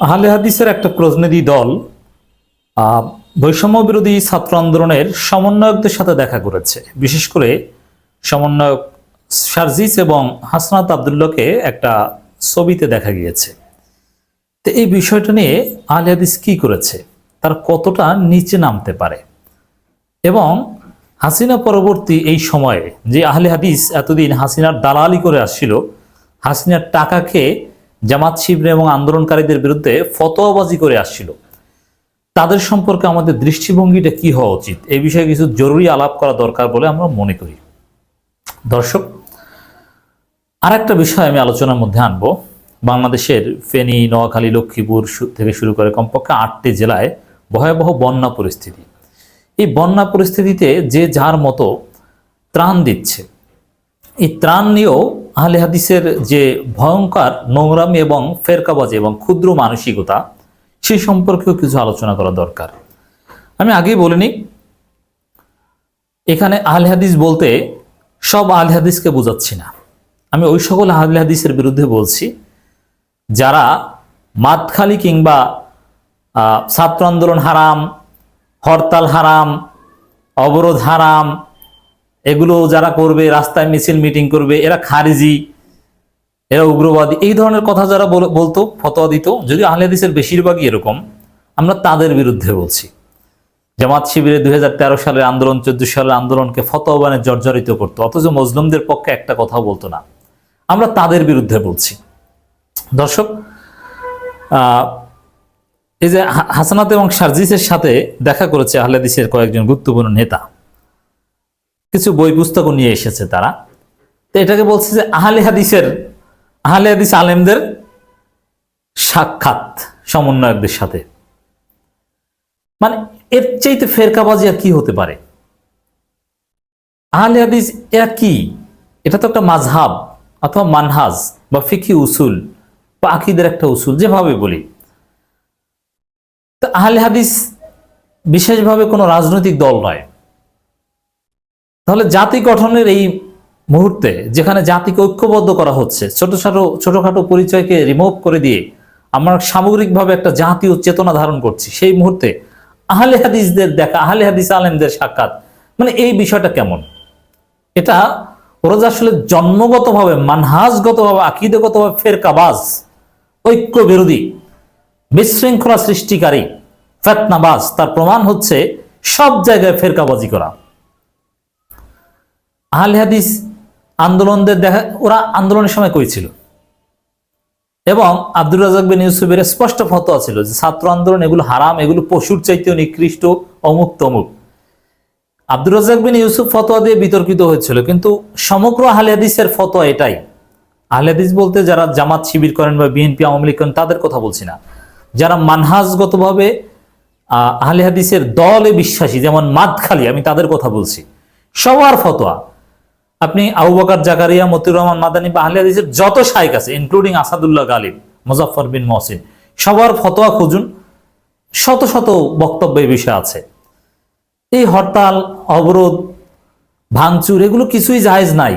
আহলে হাদিসের একটা প্রতিনিধি দল বৈষম্য বিরোধী ছাত্র আন্দোলনের সমন্বয়কদের সাথে দেখা করেছে। বিশেষ করে সমন্বয়ক সার্জিস এবং হাসনাত আবদুল্লাহকে একটা ছবিতে দেখা গিয়েছে। তো এই বিষয়টা নিয়ে আহলে হাদিস কি করেছে? তার কতটা নিচে নামতে পারে? এবং হাসিনা পরবর্তী এই সময়ে যে আহলে হাদিস এতদিন হাসিনার দালালি করে আসছিল, হাসিনার টাকা খেয়ে জামাত শিবির এবং আন্দোলনকারীদের বিরুদ্ধে ফতোয়াবাজি করে আসছিল। তাদের সম্পর্কে আমাদের দৃষ্টিভঙ্গিটা কি হওয়া উচিত? এই বিষয়ে কিছু জরুরি আলাপ করা দরকার বলে আমরা মনে করি। দর্শক আর একটা বিষয় আমি আলোচনার মধ্যে আনব। বাংলাদেশের ফেনী, নোয়াখালী, লক্ষ্মীপুর থেকে শুরু করে কমপক্ষে আটটি জেলায় ভয়াবহ বন্যা পরিস্থিতি। এই বন্যা পরিস্থিতিতে যে যার মতো ত্রাণ দিচ্ছে। এই ত্রাণ নিয়েও আহলে হাদিসের যে ভয়ঙ্কর নোংরামি এবং ফেরকাবাজি এবং ক্ষুদ্র মানসিকতা, সে সম্পর্কেও কিছু আলোচনা করা দরকার। আমি আগেই বলিনি এখানে আহলে হাদিস বলতে সব আহলে হাদিসকে বোঝাচ্ছি না। আমি ওই সকল আহলে হাদিসের বিরুদ্ধে বলছি, যারা মাতখালি কিংবা ছাত্র আন্দোলন হারাম, হরতাল হারাম, অবরোধ হারাম এগুলো যারা করবে, রাস্তায় মিছিল মিটিং করবে, এরা খারিজি, এরা উগ্রবাদী, এই ধরনের কথা যারা বল- বলতো, ফতোয়া দিত যদি আহলে হাদিসের বেশিরভাগই এরকম, আমরা তাদের বিরুদ্ধে বলছি। জামাত শিবিরে দুই হাজার তেরো সালের আন্দোলন, চোদ্দ সালের আন্দোলনকে ফতোয়াবানে জর্জরিত করতো, অথচ মজলুমদের পক্ষে একটা কথা বলতো না। আমরা তাদের বিরুদ্ধে বলছি। দর্শক এই যে হাসানাত এবং সার্জিসের সাথে দেখা করেছে আহলেদিসের কয়েকজন গুরুত্বপূর্ণ নেতা। কিছু বই পুস্তকও নিয়ে এসেছে তারা। তো এটাকে বলছে যে আহলে হাদিসের, আহলে হাদিস আলেমদের সাক্ষাৎ সমন্বয়কদের সাথে। মানে এর চাইতে ফেরকাবাজি আর কি হতে পারে? আহলে হাদিস এরা কি? এটা তো একটা মাঝহাব অথবা মানহাজ বা ফিকি উসুল বা আকিদের একটা উসুল, যেভাবে বলি। তো আহলে হাদিস বিশেষভাবে কোনো রাজনৈতিক দল নয়। তাহলে জাতি গঠনের এই মুহূর্তে যেখানে জাতিকে ঐক্যবদ্ধ করা হচ্ছে, ছোট ছোটো ছোটখাটো পরিচয়কে রিমুভ করে দিয়ে আমরা সামগ্রিকভাবে একটা জাতীয় চেতনা ধারণ করছি, সেই মুহূর্তে আহলে হাদিসদের দেখা, আহলে হাদিস আলেমদের সাক্ষাৎ মানে এই বিষয়টা কেমন? এটা ওরা যে আসলে জন্মগতভাবে, মানহাজগতভাবে, আকিদগতভাবে ফেরকাবাজ ঐক্য বিরোধী বিশৃঙ্খলা সৃষ্টিকারী, ফেতনাবাজ, তার প্রমাণ হচ্ছে সব জায়গায় ফেরকাবাজি করা। আহলে হাদিস আন্দোলনদের দেখা ওরা আন্দোলনের সময় কইছিল এবং আব্দুর রাজাক বিন ইউসুফের স্পষ্ট ফতোয়া ছিল যে ছাত্র আন্দোলন এগুলো হারাম এগুলো পশুর চাইতেও নিকৃষ্ট অমুক। তমুক আব্দুর রাজাক বিন ইউসুফ ফতোয়া দিয়ে বিতর্কিত হয়েছিল কিন্তু সমগ্র আহলে হাদিসের ফতোয়া এটাই। আহলে হাদিস বলতে যারা জামাত শিবির করেন বা বিএনপি আওয়ামী লীগ করেন তাদের কথা বলছি না। যারা মানহাজগতভাবে আহ, আহলে হাদিসের দলে বিশ্বাসী যেমন মাদখালি আমি তাদের কথা বলছি। সবার ফতোয়া। আপনি আবু বকর, জাকারিয়া, মতিউর রহমান, মাদানী বা আহলে হাদিসের যত শাইক আছে ইনক্লুডিং আসাদুল্লাহ গালিব মুজাফর বিন মহসিন, সবার ফতোয়া খুঁজুন। শত শত বক্তব্য এই বিষয়ে আছে। এই হরতাল, অবরোধ, ভাঙচুর, এগুলো কিছুই জায়েজ নাই।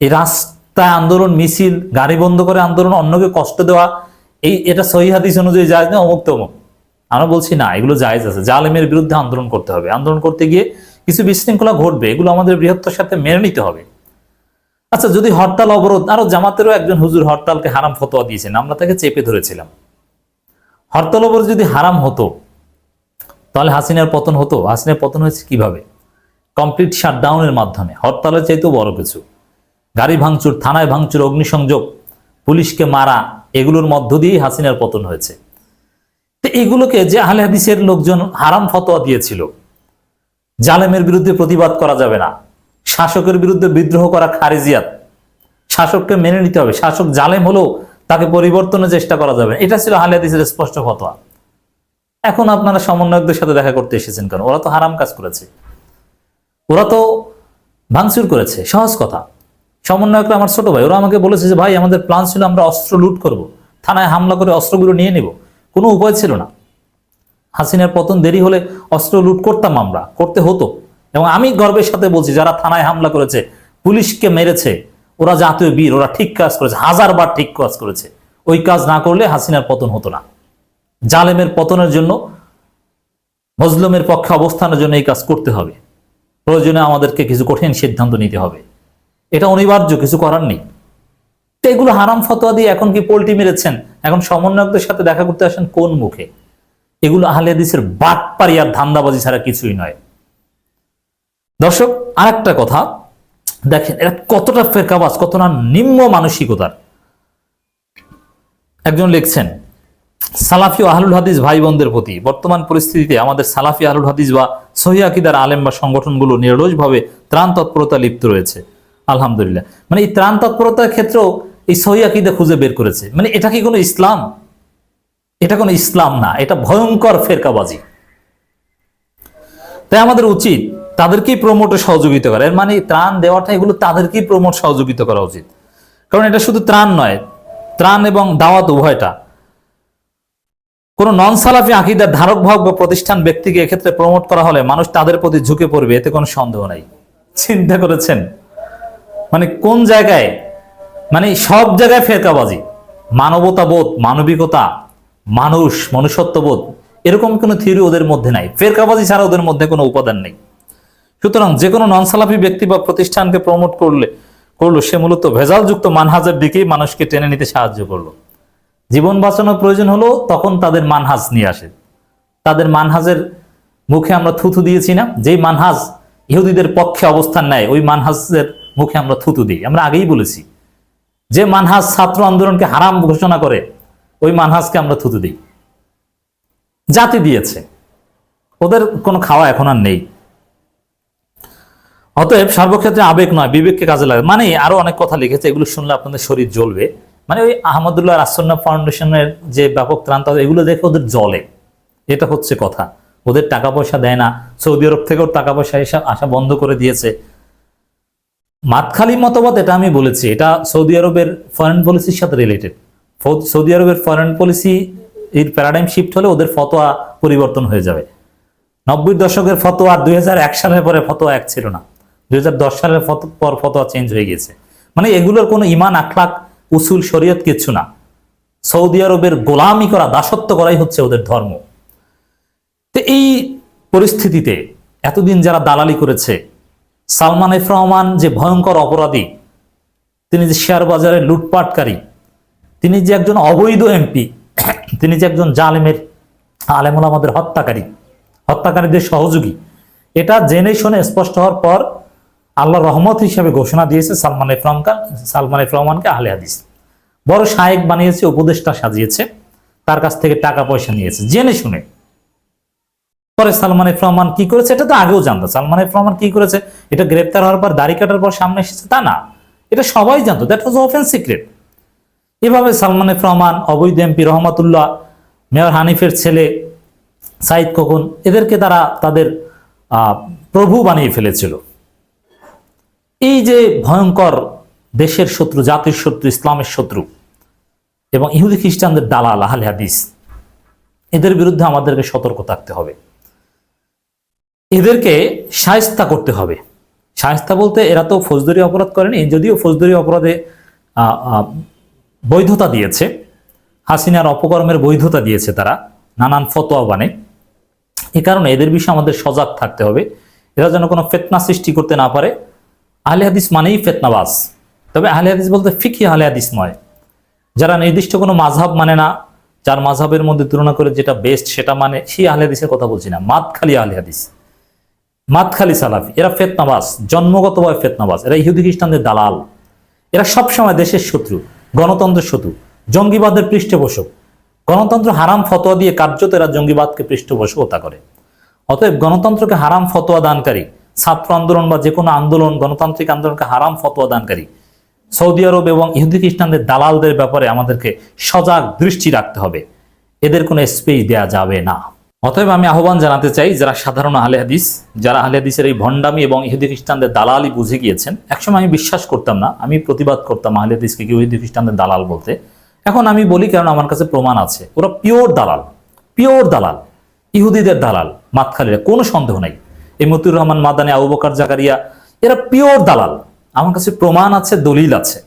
এই রাস্তায় আন্দোলন, মিছিল, গাড়ি বন্ধ করে আন্দোলন, অন্যকে কষ্ট দেওয়া, এই এটা সহি হাদিস অনুযায়ী জায়েজ না, অমুক তমুক? আমরা বলছি না, এগুলো জায়েজ আছে। জালেমের বিরুদ্ধে আন্দোলন করতে হবে। আন্দোলন করতে গিয়ে কিছু বিশৃঙ্খলা ঘটবে, এগুলো আমাদের বৃহত্তর সাথে মেনে নিতে হবে। আচ্ছা যদি হরতাল অবরোধ, আরও জামাতেরও একজন হুজুর হরতালকে হারাম ফতোয়া দিয়েছেন, আমরা তাকে চেপে ধরেছিলাম। হরতাল অবরোধ যদি হারাম হতো, তাহলে হাসিনার পতন হতো। হাসিনার পতন হয়েছে কীভাবে? কমপ্লিট শাটডাউনের মাধ্যমে। হরতালের চাইতেও বড় কিছু। গাড়ি ভাঙচুর, থানায় ভাঙচুর, অগ্নিসংযোগ, পুলিশকে মারা, এগুলোর মধ্য দিয়েই হাসিনার পতন হয়েছে। তো এগুলোকে যে আহলে হাদিসের লোকজন হারাম ফতোয়া দিয়েছিল জালেমের বিরুদ্ধে প্রতিবাদ করা যাবে না। শাসকের বিরুদ্ধে বিদ্রোহ করা খারিজিয়াত। শাসককে মেনে নিতে হবে। শাসক জালেম হলেও তাকে পরিবর্তনের চেষ্টা করা যাবে এটা ছিল আহলে হাদিসের স্পষ্ট ফতোয়া। এখন আপনারা সমন্বয়কদের সাথে দেখা করতে এসেছেন কেন? ওরা তো হারাম কাজ করেছে। ওরা তো ভাঙচুর করেছে। সহজ কথা। সমন্বয়করা আমার ছোট ভাই, ওরা আমাকে বলেছে যে, ভাই, আমাদের প্ল্যান ছিল আমরা অস্ত্র লুট করব। থানায় হামলা করে অস্ত্রগুলো নিয়ে নেব। কোনো উপায় ছিল না। হাসিনার পতন দেরি হলে অস্ত্র লুট করতাম আমরা, করতে হতো। এবং আমি গর্বের সাথে বলছি, যারা থানায় হামলা করেছে, পুলিশকে মেরেছে, ওরা জাতীয় বীর, ওরা ঠিক কাজ করেছে, হাজারবার ঠিক কাজ করেছে। ওই কাজ না করলে হাসিনার পতন হতো না। জালেমের পতনের জন্য, মজলুমের পক্ষে অবস্থানের জন্য এই কাজ করতে হবে। প্রয়োজনে আমাদেরকে কিছু কঠিন সিদ্ধান্ত নিতে হবে। এটা অনিবার্য, কিছু করার নেই। তো এগুলো হারাম ফতোয়া দিয়ে এখন কি পোল্টি মেরেছেন? এখন সমন্বয়কদের সাথে দেখা করতে আসেন কোন মুখে? এগুলো আহলে হাদিসের বাটপারি আর ধান্দাবাজি ছাড়া কিছুই নয়। দর্শক আর একটা কথা, দেখেন এটা কতটা ফেরকাবাজ, কতটা নিম্ন মানসিকতার। একজন লিখছেন, সালাফি ও আহলুল হাদিস ভাই বোনদের প্রতি, বর্তমান পরিস্থিতিতে আমাদের সালাফি, আহলুল হাদিস বা সহি আকিদার আলেম বা সংগঠনগুলো নিরলসভাবে ত্রাণ তৎপরতা লিপ্ত রয়েছে। আলহামদুলিল্লাহ। মানে এই ত্রাণ তৎপরতার ক্ষেত্রেও এই সহি আকিদা খুঁজে বের করেছে। মানে এটা কি কোনো ইসলাম? এটা কোনো ইসলাম না, এটা ভয়ঙ্কর ফেরকাবাজি। তাই আমাদের উচিত তাদেরকেই প্রমোটে সহযোগিতা করা। এর মানে ত্রাণ দেওয়াটা, এগুলো তাদেরকেই প্রমোট সহযোগিতা করা উচিত। কারণ এটা শুধু ত্রাণ নয়, ত্রাণ এবং দাওয়াত উভয়টা। কোন নন সালাফি আকিদার ধারক, ভাগ বা প্রতিষ্ঠান ব্যক্তিকে এক্ষেত্রে প্রমোট করা হলে মানুষ তাদের প্রতি ঝুঁকে পড়বে, এতে কোনো সন্দেহ নাই। চিন্তা করেছেন? মানে কোন জায়গায়? মানে সব জায়গায় ফেরকাবাজি। মানবতাবোধ, মানবিকতা মানুষ, মনুষ্যত্ববোধ, এরকম কোনো থিওরি ওদের মধ্যে নাই। ফেরকাবাজি ছাড়া ওদের মধ্যে কোনো উপাদান নেই। সুতরাং যে কোনো নন সালাফি ব্যক্তি বা প্রতিষ্ঠানকে প্রমোট করলে, করল, সে মূলত ভেজালযুক্ত মানহাজের দিকেই মানুষকে টেনে নিতে সাহায্য করল। জীবন বাঁচানোর প্রয়োজন হলো, তখন তাদের মানহাজ নিয়ে আসে। তাদের মানহাজের মুখে আমরা থুথু দিয়েছি না? যেই মানহাজ ইহুদিদের পক্ষে অবস্থান নেয়, ওই মানহাজের মুখে আমরা থুতু দিই। আমরা আগেই বলেছি, যে মানহাজ ছাত্র আন্দোলনকে হারাম ঘোষণা করে ওই মানহাজকে আমরা থুতু দিই। জাতি দিয়েছে। ওদের কোনো খাওয়া এখন আর নেই। অতএব সর্বক্ষেত্রে আবেগ নয়, বিবেককে কাজে লাগে মানে আরও অনেক কথা লিখেছে, এগুলো শুনলে আপনাদের শরীর জ্বলবে। মানে ওই আহমদুল্লাহ রাসন্না ফাউন্ডেশনের যে ব্যাপক ত্রাণ এগুলো দেখে ওদের জলে এটা হচ্ছে কথা। ওদের টাকা পয়সা দেয় না। সৌদি আরব থেকেও টাকা পয়সা আসা বন্ধ করে দিয়েছে। মাতখালি মতবাদ, এটা আমি বলেছি। এটা সৌদি আরবের ফরেন পলিসির সাথে রিলেটেড সৌদি আরবের ফরেন পলিসি এর প্যারাডাইম শিফট হলে ওদের ফতোয়া পরিবর্তন হয়ে যাবে। নব্বই দশকের ফতোয়া দুই সালের পরে ফতোয়া এক ছিল না। দুই হাজার দশ সালের পর ফতোয়া চেঞ্জ হয়ে গেছে মানে এগুলোর কোনো ইমান আখলাক উসুল, শরীয়ত কিচ্ছু না। সৌদি আরবের গোলামি করা, দাসত্ব করাই হচ্ছে ওদের ধর্ম। তো এই পরিস্থিতিতে এতদিন যারা দালালি করেছে, সালমান এফ রহমান যে ভয়ঙ্কর অপরাধী, তিনি যে শেয়ার বাজারে লুটপাটকারী তিনি যে একজন অবৈধ এমপি, তিনি যে একজন জালেমের আলেমুল আমাদের হত্যাকারী, হত্যাকারীদের সহযোগী, এটা জেনে শুনে স্পষ্ট হওয়ার পর আল্লাহ রহমত হিসাবে ঘোষণা দিয়েছে সালমান এফ রহমান, সালমান এফ রহমানকে আহলে হাদিস। বড় শায়েক বানিয়েছে, উপদেষ্টা সাজিয়েছে, তার কাছ থেকে টাকা পয়সা নিয়েছে। জেনে শুনে। পরে সালমান এফ রহমান কি করেছে, এটা তো আগেও জানতো। সালমান এফ রহমান কি করেছে, এটা গ্রেপ্তার হওয়ার পর দাড়ি কাটার পর সামনে এসেছে, তা না। এটা সবাই জানতো দ্যাট ওয়াজ ওপেন সিক্রেট এভাবে সালমান এফ রহমান, অবৈধ এমপি রহমাতুল্লাহ, মেয়র হানিফের ছেলে সাইদ খোকন, এদেরকে তারা তাদের প্রভু বানিয়ে ফেলেছিল। এই যে ভয়ঙ্কর দেশের শত্রু, জাতির শত্রু, ইসলামের শত্রু এবং ইহুদি খ্রিস্টানদের দালাল, আহলে হাদিস, এদের বিরুদ্ধে আমাদেরকে সতর্ক থাকতে হবে। এদেরকে সায়স্তা করতে হবে। সায়স্তা বলতে এরা তো ফৌজদারি অপরাধ করেনি, যদিও ফৌজদারি অপরাধে বৈধতা দিয়েছে। হাসিনার অপকর্মের বৈধতা দিয়েছে তারা, নানান ফতোয়া বানে। এ কারণে এদের বিষয়ে আমাদের সজাগ থাকতে হবে। এরা যেন কোনো ফেতনা সৃষ্টি করতে না পারে। আহলে হাদিস মানেই ফেতনাবাজ। তবে আহলে হাদিস বলতে ফিকি আহলে হাদিস নয়। যারা নির্দিষ্ট কোনো মাঝহাব মানে না, যার মাঝহাবের মধ্যে তুলনা করে যেটা বেস্ট সেটা মানে সেই আহলে হাদিসের কথা বলছি না। মাতখালি আহলে হাদিস। মাতখালি সালাফি, এরা ফেতনাবাস জন্মগতভাবে ফেতনাবাজ। এরা ইহুদি খ্রিস্টানদের দালাল। এরা সবসময় দেশের শত্রু। গণতন্ত্রের শত্রু। জঙ্গিবাদের পৃষ্ঠপোষক। গণতন্ত্র হারাম ফতোয়া দিয়ে কার্যত এরা জঙ্গিবাদকে পৃষ্ঠপোষকতা করে। অতএব গণতন্ত্রকে হারাম ফতোয়া দানকারী, ছাত্র আন্দোলন বা যে কোনো আন্দোলন, গণতান্ত্রিক আন্দোলনকে হারাম ফতোয়া দানকারী, সৌদি আরব এবং ইহুদি খ্রিস্টানদের দালালদের ব্যাপারে আমাদেরকে সজাগ দৃষ্টি রাখতে হবে। এদের কোনো স্পেস দেয়া যাবে না। অতএব আমি আহ্বান জানাতে চাই যারা সাধারণ আহলে হাদিস, যারা আহলে হাদিসের এই ভণ্ডামি এবং ইহুদি খ্রিস্টানদের দালালি বুঝে গিয়েছেন, একসময় আমি বিশ্বাস করতাম না, আমি প্রতিবাদ করতাম আহলে হাদিসকে কি ইহুদি খ্রিস্টানদের দালাল বলতে। এখন আমি বলি কারণ আমার কাছে প্রমাণ আছে, ওরা পিওর দালাল পিওর দালাল, ইহুদিদের দালাল, মাতখালিরা, কোনো সন্দেহ নাই। এই মতিউর রহমান মাদানি, আবু বকর জাকারিয়া, এরা পিওর দালাল, আমার কাছে প্রমাণ আছে, দলিল আছে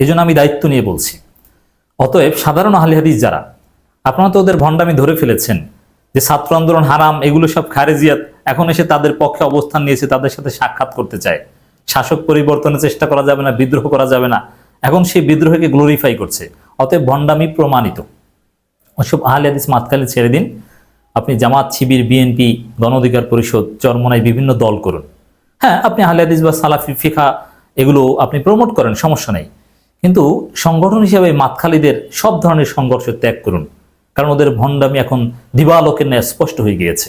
এই আমি দায়িত্ব নিয়ে বলছি। অতএব সাধারণ আহলে হাদিস যারা, আপনারা তো ওদের ভণ্ডামি ধরে ফেলেছেন যে ছাত্র আন্দোলন হারাম, এগুলো সব খারেজিয়াত, এখন এসে তাদের পক্ষে অবস্থান নিয়েছে, তাদের সাথে সাক্ষাৎ করতে চায়। শাসক পরিবর্তনের চেষ্টা করা যাবে না, বিদ্রোহ করা যাবে না। এখন সেই বিদ্রোহকে গ্লোরিফাই করছে, অতএব ভণ্ডামি প্রমাণিত। ওসব আহলে মাতকালে ছেড়ে দিন। আপনি জামাত, শিবির বিএনপি গণ অধিকার পরিষদ, চরমনায় বিভিন্ন দল করুন। হ্যাঁ আপনি আহলে বা সালাফি ফিখা এগুলো আপনি প্রমোট করেন, সমস্যা নেই। কিন্তু সংগঠন হিসেবে মাতখালিদের সব ধরনের সংঘর্ষ ত্যাগ করুন। কারণ ওদের ভণ্ডামি এখন দিবালোকের ন্যায় স্পষ্ট হয়ে গিয়েছে।